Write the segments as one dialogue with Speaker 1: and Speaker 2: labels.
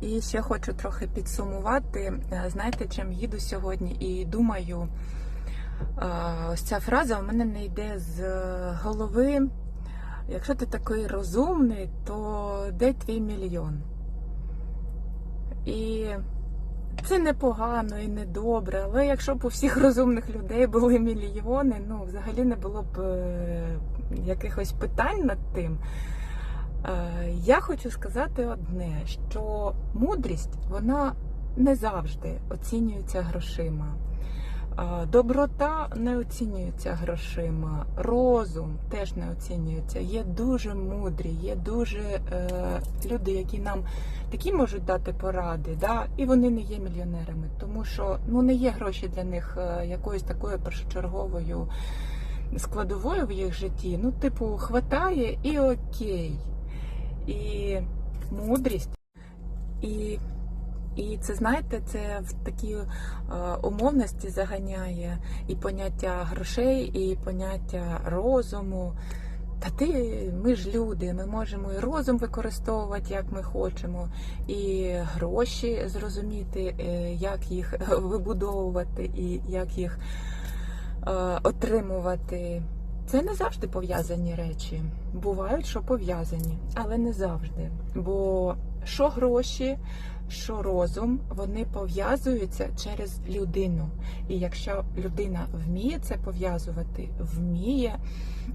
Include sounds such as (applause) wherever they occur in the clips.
Speaker 1: І ще хочу трохи підсумувати. Е, Знаєте, чим їду сьогодні? І думаю, е, ось ця фраза у мене не йде з голови. Якщо ти такий розумний, то де твій мільйон? І це непогано і не добре, але якщо б у всіх розумних людей були мільйони, ну взагалі не було б е, якихось питань над тим. Е, Я хочу сказати одне, що мудрість вона не завжди оцінюється грошима. Е, Доброта не оцінюється грошима, розум теж не оцінюється. Є дуже мудрі, є дуже е, люди, які нам такі можуть дати поради, да? і вони не є мільйонерами, тому що ну не є гроші для них е, якоюсь такою першочерговою складовою в їх житті. Ну, типу, хватає і окей. І мудрість. І, і це, знаєте, це в такі е, умовності заганяє і поняття грошей, і поняття розуму. Та ти, ми ж люди, ми можемо і розум використовувати, як ми хочемо, і гроші зрозуміти, е, як їх вибудовувати і як їх е, отримувати. Це не завжди пов'язані речі. Бувають, що пов'язані, але не завжди. Бо що гроші, що розум, вони пов'язуються через людину. І якщо людина вміє це пов'язувати, вміє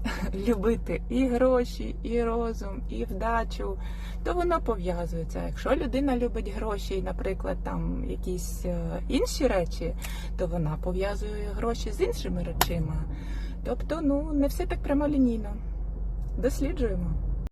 Speaker 1: (laughs) любити і гроші, і розум, і вдачу, то воно пов'язується. Якщо людина любить гроші, наприклад, там якісь е, інші речі, то вона пов'язує гроші з іншими речима. Тобто, ну не все так прямолінійно. Досліджуємо.